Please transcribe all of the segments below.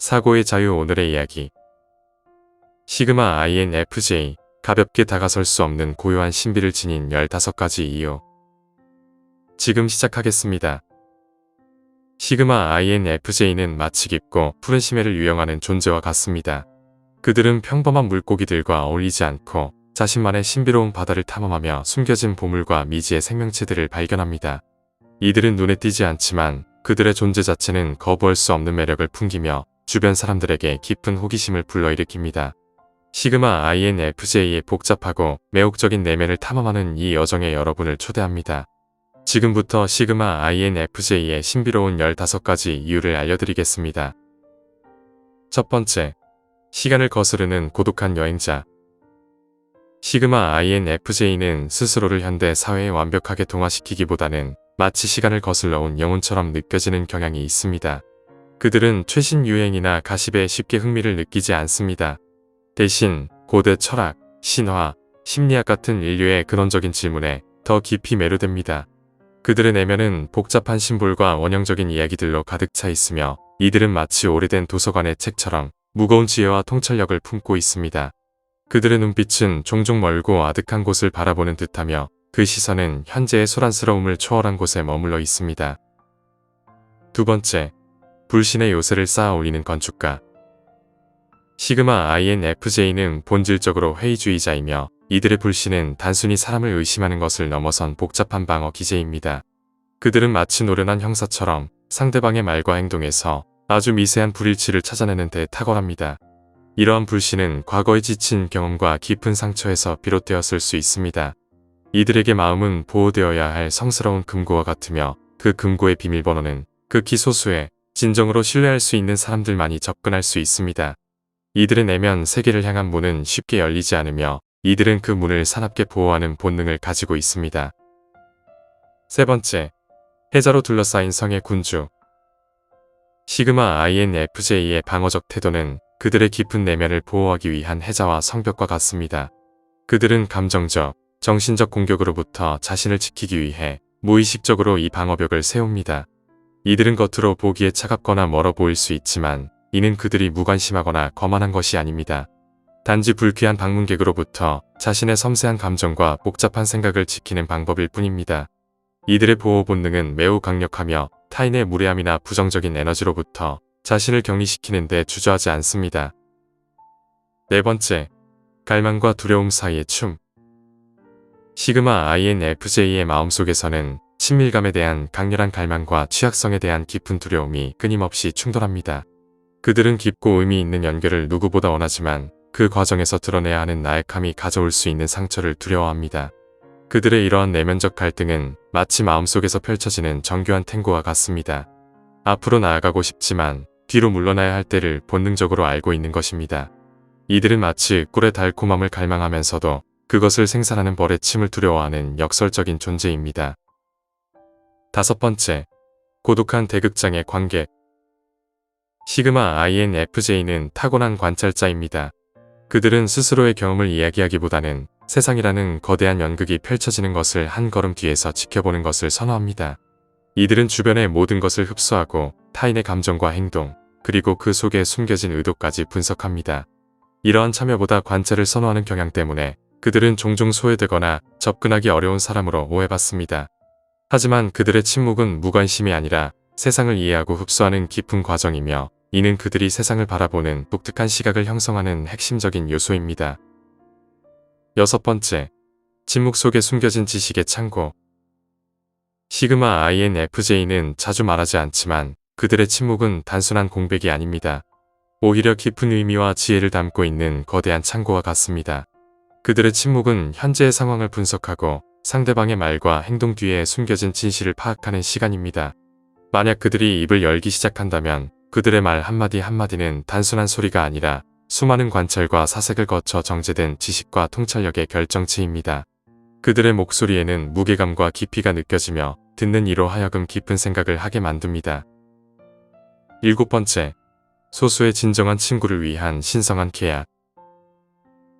사고의 자유 오늘의 이야기 시그마 INFJ 가볍게 다가설 수 없는 고요한 신비를 지닌 15가지 이유 지금 시작하겠습니다. 시그마 INFJ는 마치 깊고 푸른 심해를 유영하는 존재와 같습니다. 그들은 평범한 물고기들과 어울리지 않고 자신만의 신비로운 바다를 탐험하며 숨겨진 보물과 미지의 생명체들을 발견합니다. 이들은 눈에 띄지 않지만 그들의 존재 자체는 거부할 수 없는 매력을 풍기며 주변 사람들에게 깊은 호기심을 불러일으킵니다. 시그마 INFJ의 복잡하고 매혹적인 내면을 탐험하는 이 여정에 여러분을 초대합니다. 지금부터 시그마 INFJ의 신비로운 15가지 이유를 알려드리겠습니다. 첫 번째, 시간을 거스르는 고독한 여행자. 시그마 INFJ는 스스로를 현대 사회에 완벽하게 동화시키기보다는 마치 시간을 거슬러 온 영혼처럼 느껴지는 경향이 있습니다. 그들은 최신 유행이나 가십에 쉽게 흥미를 느끼지 않습니다. 대신 고대 철학, 신화, 심리학 같은 인류의 근원적인 질문에 더 깊이 매료됩니다. 그들의 내면은 복잡한 심볼과 원형적인 이야기들로 가득 차 있으며 이들은 마치 오래된 도서관의 책처럼 무거운 지혜와 통찰력을 품고 있습니다. 그들의 눈빛은 종종 멀고 아득한 곳을 바라보는 듯하며 그 시선은 현재의 소란스러움을 초월한 곳에 머물러 있습니다. 두 번째, 불신의 요새를 쌓아 올리는 건축가. 시그마 INFJ는 본질적으로 회의주의자이며 이들의 불신은 단순히 사람을 의심하는 것을 넘어선 복잡한 방어 기제입니다. 그들은 마치 노련한 형사처럼 상대방의 말과 행동에서 아주 미세한 불일치를 찾아내는 데 탁월합니다. 이러한 불신은 과거에 지친 경험과 깊은 상처에서 비롯되었을 수 있습니다. 이들에게 마음은 보호되어야 할 성스러운 금고와 같으며 그 금고의 비밀번호는 극히 소수의 진정으로 신뢰할 수 있는 사람들만이 접근할 수 있습니다. 이들의 내면 세계를 향한 문은 쉽게 열리지 않으며 이들은 그 문을 사납게 보호하는 본능을 가지고 있습니다. 세 번째, 해자로 둘러싸인 성의 군주. 시그마 INFJ의 방어적 태도는 그들의 깊은 내면을 보호하기 위한 해자와 성벽과 같습니다. 그들은 감정적, 정신적 공격으로부터 자신을 지키기 위해 무의식적으로 이 방어벽을 세웁니다. 이들은 겉으로 보기에 차갑거나 멀어 보일 수 있지만 이는 그들이 무관심하거나 거만한 것이 아닙니다. 단지 불쾌한 방문객으로부터 자신의 섬세한 감정과 복잡한 생각을 지키는 방법일 뿐입니다. 이들의 보호 본능은 매우 강력하며 타인의 무례함이나 부정적인 에너지로부터 자신을 격리시키는 데 주저하지 않습니다. 네 번째, 갈망과 두려움 사이의 춤. 시그마 INFJ의 마음속에서는 친밀감에 대한 강렬한 갈망과 취약성에 대한 깊은 두려움이 끊임없이 충돌합니다. 그들은 깊고 의미 있는 연결을 누구보다 원하지만 그 과정에서 드러내야 하는 나약함이 가져올 수 있는 상처를 두려워합니다. 그들의 이러한 내면적 갈등은 마치 마음속에서 펼쳐지는 정교한 탱고와 같습니다. 앞으로 나아가고 싶지만 뒤로 물러나야 할 때를 본능적으로 알고 있는 것입니다. 이들은 마치 꿀의 달콤함을 갈망하면서도 그것을 생산하는 벌의 침을 두려워하는 역설적인 존재입니다. 다섯 번째, 고독한 대극장의 관객. 시그마 INFJ는 타고난 관찰자입니다. 그들은 스스로의 경험을 이야기하기보다는 세상이라는 거대한 연극이 펼쳐지는 것을 한 걸음 뒤에서 지켜보는 것을 선호합니다. 이들은 주변의 모든 것을 흡수하고 타인의 감정과 행동, 그리고 그 속에 숨겨진 의도까지 분석합니다. 이러한 참여보다 관찰을 선호하는 경향 때문에 그들은 종종 소외되거나 접근하기 어려운 사람으로 오해받습니다. 하지만 그들의 침묵은 무관심이 아니라 세상을 이해하고 흡수하는 깊은 과정이며 이는 그들이 세상을 바라보는 독특한 시각을 형성하는 핵심적인 요소입니다. 여섯 번째, 침묵 속에 숨겨진 지식의 창고. 시그마 INFJ는 자주 말하지 않지만 그들의 침묵은 단순한 공백이 아닙니다. 오히려 깊은 의미와 지혜를 담고 있는 거대한 창고와 같습니다. 그들의 침묵은 현재의 상황을 분석하고 상대방의 말과 행동 뒤에 숨겨진 진실을 파악하는 시간입니다. 만약 그들이 입을 열기 시작한다면 그들의 말 한마디 한마디는 단순한 소리가 아니라 수많은 관찰과 사색을 거쳐 정제된 지식과 통찰력의 결정체입니다. 그들의 목소리에는 무게감과 깊이가 느껴지며 듣는 이로 하여금 깊은 생각을 하게 만듭니다. 일곱 번째, 소수의 진정한 친구를 위한 신성한 계약.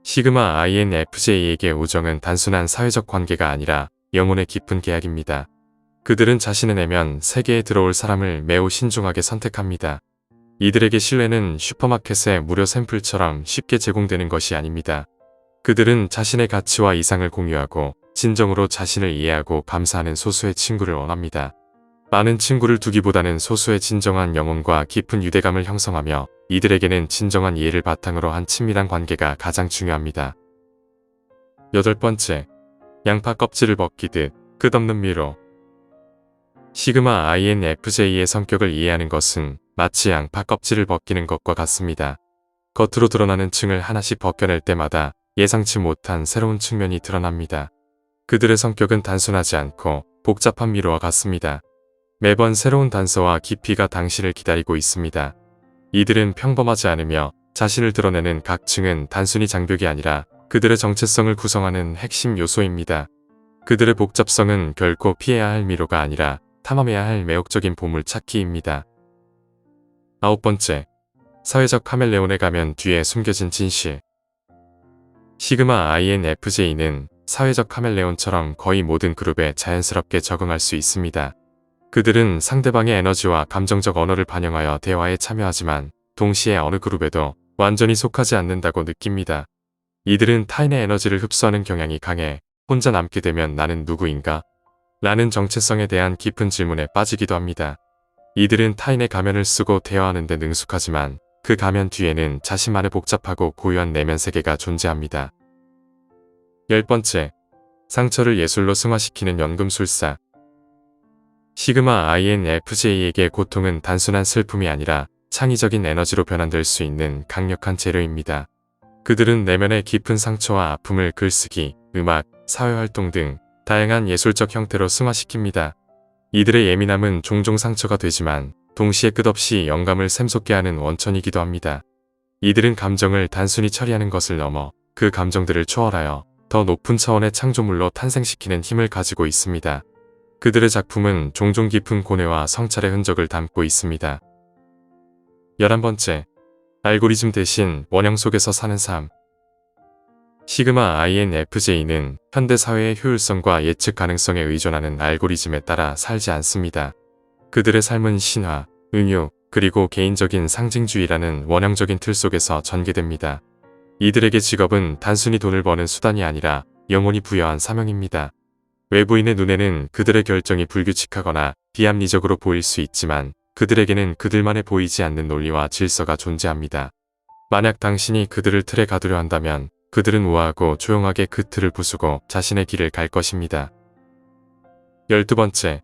시그마 INFJ에게 우정은 단순한 사회적 관계가 아니라 영혼의 깊은 계약입니다. 그들은 자신의 내면 세계에 들어올 사람을 매우 신중하게 선택합니다. 이들에게 신뢰는 슈퍼마켓의 무료 샘플처럼 쉽게 제공되는 것이 아닙니다. 그들은 자신의 가치와 이상을 공유하고 진정으로 자신을 이해하고 감사하는 소수의 친구를 원합니다. 많은 친구를 두기보다는 소수의 진정한 영혼과 깊은 유대감을 형성하며 이들에게는 진정한 이해를 바탕으로 한 친밀한 관계가 가장 중요합니다. 여덟 번째, 양파 껍질을 벗기듯 끝없는 미로. 시그마 INFJ의 성격을 이해하는 것은 마치 양파 껍질을 벗기는 것과 같습니다. 겉으로 드러나는 층을 하나씩 벗겨낼 때마다 예상치 못한 새로운 측면이 드러납니다. 그들의 성격은 단순하지 않고 복잡한 미로와 같습니다. 매번 새로운 단서와 깊이가 당신을 기다리고 있습니다. 이들은 평범하지 않으며 자신을 드러내는 각 층은 단순히 장벽이 아니라 그들의 정체성을 구성하는 핵심 요소입니다. 그들의 복잡성은 결코 피해야 할 미로가 아니라 탐험해야 할 매혹적인 보물 찾기입니다. 아홉 번째, 사회적 카멜레온의 가면 뒤에 숨겨진 진실. 시그마 INFJ는 사회적 카멜레온처럼 거의 모든 그룹에 자연스럽게 적응할 수 있습니다. 그들은 상대방의 에너지와 감정적 언어를 반영하여 대화에 참여하지만 동시에 어느 그룹에도 완전히 속하지 않는다고 느낍니다. 이들은 타인의 에너지를 흡수하는 경향이 강해 혼자 남게 되면 나는 누구인가? 라는 정체성에 대한 깊은 질문에 빠지기도 합니다. 이들은 타인의 가면을 쓰고 대화하는 데 능숙하지만 그 가면 뒤에는 자신만의 복잡하고 고유한 내면 세계가 존재합니다. 열 번째, 상처를 예술로 승화시키는 연금술사. 시그마 INFJ에게 고통은 단순한 슬픔이 아니라 창의적인 에너지로 변환될 수 있는 강력한 재료입니다. 그들은 내면의 깊은 상처와 아픔을 글쓰기, 음악, 사회활동 등 다양한 예술적 형태로 승화시킵니다. 이들의 예민함은 종종 상처가 되지만 동시에 끝없이 영감을 샘솟게 하는 원천이기도 합니다. 이들은 감정을 단순히 처리하는 것을 넘어 그 감정들을 초월하여 더 높은 차원의 창조물로 탄생시키는 힘을 가지고 있습니다. 그들의 작품은 종종 깊은 고뇌와 성찰의 흔적을 담고 있습니다. 11번째, 알고리즘 대신 원형 속에서 사는 삶. 시그마 INFJ는 현대사회의 효율성과 예측 가능성에 의존하는 알고리즘에 따라 살지 않습니다. 그들의 삶은 신화, 은유, 그리고 개인적인 상징주의라는 원형적인 틀 속에서 전개됩니다. 이들에게 직업은 단순히 돈을 버는 수단이 아니라 영혼이 부여한 사명입니다. 외부인의 눈에는 그들의 결정이 불규칙하거나 비합리적으로 보일 수 있지만 그들에게는 그들만의 보이지 않는 논리와 질서가 존재합니다. 만약 당신이 그들을 틀에 가두려 한다면 그들은 우아하고 조용하게 그 틀을 부수고 자신의 길을 갈 것입니다. 열두 번째,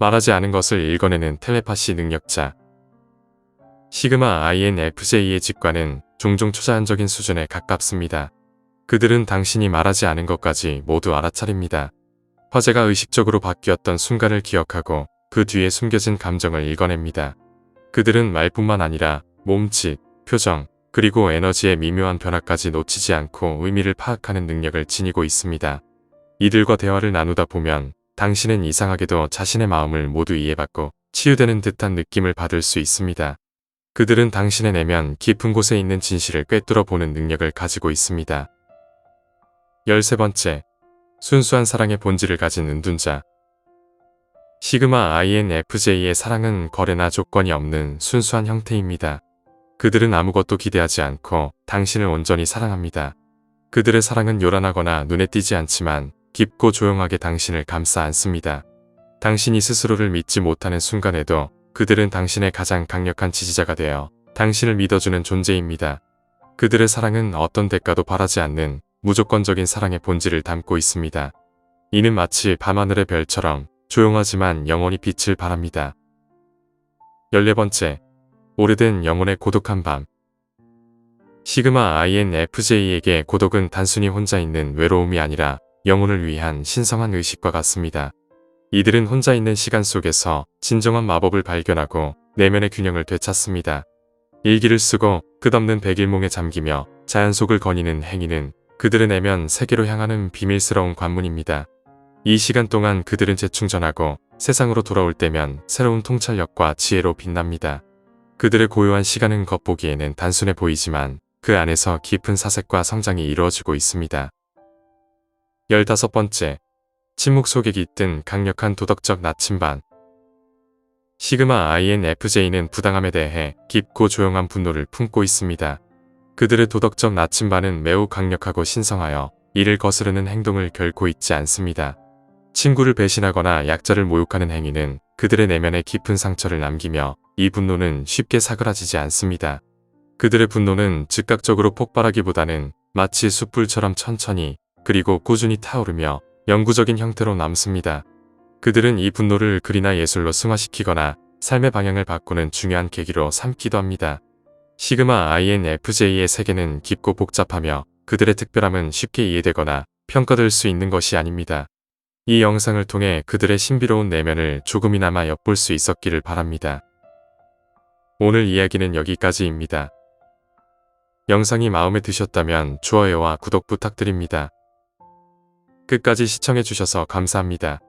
말하지 않은 것을 읽어내는 텔레파시 능력자. 시그마 INFJ의 직관은 종종 초자연적인 수준에 가깝습니다. 그들은 당신이 말하지 않은 것까지 모두 알아차립니다. 화제가 의식적으로 바뀌었던 순간을 기억하고 그 뒤에 숨겨진 감정을 읽어냅니다. 그들은 말뿐만 아니라 몸짓, 표정, 그리고 에너지의 미묘한 변화까지 놓치지 않고 의미를 파악하는 능력을 지니고 있습니다. 이들과 대화를 나누다 보면 당신은 이상하게도 자신의 마음을 모두 이해받고 치유되는 듯한 느낌을 받을 수 있습니다. 그들은 당신의 내면 깊은 곳에 있는 진실을 꿰뚫어 보는 능력을 가지고 있습니다. 13번째, 순수한 사랑의 본질을 가진 은둔자. 시그마 INFJ의 사랑은 거래나 조건이 없는 순수한 형태입니다. 그들은 아무것도 기대하지 않고 당신을 온전히 사랑합니다. 그들의 사랑은 요란하거나 눈에 띄지 않지만 깊고 조용하게 당신을 감싸 안습니다. 당신이 스스로를 믿지 못하는 순간에도 그들은 당신의 가장 강력한 지지자가 되어 당신을 믿어주는 존재입니다. 그들의 사랑은 어떤 대가도 바라지 않는 무조건적인 사랑의 본질을 담고 있습니다. 이는 마치 밤하늘의 별처럼 조용하지만 영원히 빛을 발합니다. 14번째, 오래된 영혼의 고독한 밤. 시그마 INFJ에게 고독은 단순히 혼자 있는 외로움이 아니라 영혼을 위한 신성한 의식과 같습니다. 이들은 혼자 있는 시간 속에서 진정한 마법을 발견하고 내면의 균형을 되찾습니다. 일기를 쓰고 끝없는 백일몽에 잠기며 자연 속을 거니는 행위는 그들의 내면 세계로 향하는 비밀스러운 관문입니다. 이 시간 동안 그들은 재충전하고 세상으로 돌아올 때면 새로운 통찰력과 지혜로 빛납니다. 그들의 고요한 시간은 겉보기에는 단순해 보이지만 그 안에서 깊은 사색과 성장이 이루어지고 있습니다. 15번째, 침묵 속에 깃든 강력한 도덕적 나침반 시그마 INFJ는 부당함에 대해 깊고 조용한 분노를 품고 있습니다. 그들의 도덕적 나침반은 매우 강력하고 신성하여 이를 거스르는 행동을 결코 잊지 않습니다. 친구를 배신하거나 약자를 모욕하는 행위는 그들의 내면에 깊은 상처를 남기며 이 분노는 쉽게 사그라지지 않습니다. 그들의 분노는 즉각적으로 폭발하기보다는 마치 숯불처럼 천천히 그리고 꾸준히 타오르며 영구적인 형태로 남습니다. 그들은 이 분노를 글이나 예술로 승화시키거나 삶의 방향을 바꾸는 중요한 계기로 삼기도 합니다. 시그마 INFJ의 세계는 깊고 복잡하며 그들의 특별함은 쉽게 이해되거나 평가될 수 있는 것이 아닙니다. 이 영상을 통해 그들의 신비로운 내면을 조금이나마 엿볼 수 있었기를 바랍니다. 오늘 이야기는 여기까지입니다. 영상이 마음에 드셨다면 좋아요와 구독 부탁드립니다. 끝까지 시청해주셔서 감사합니다.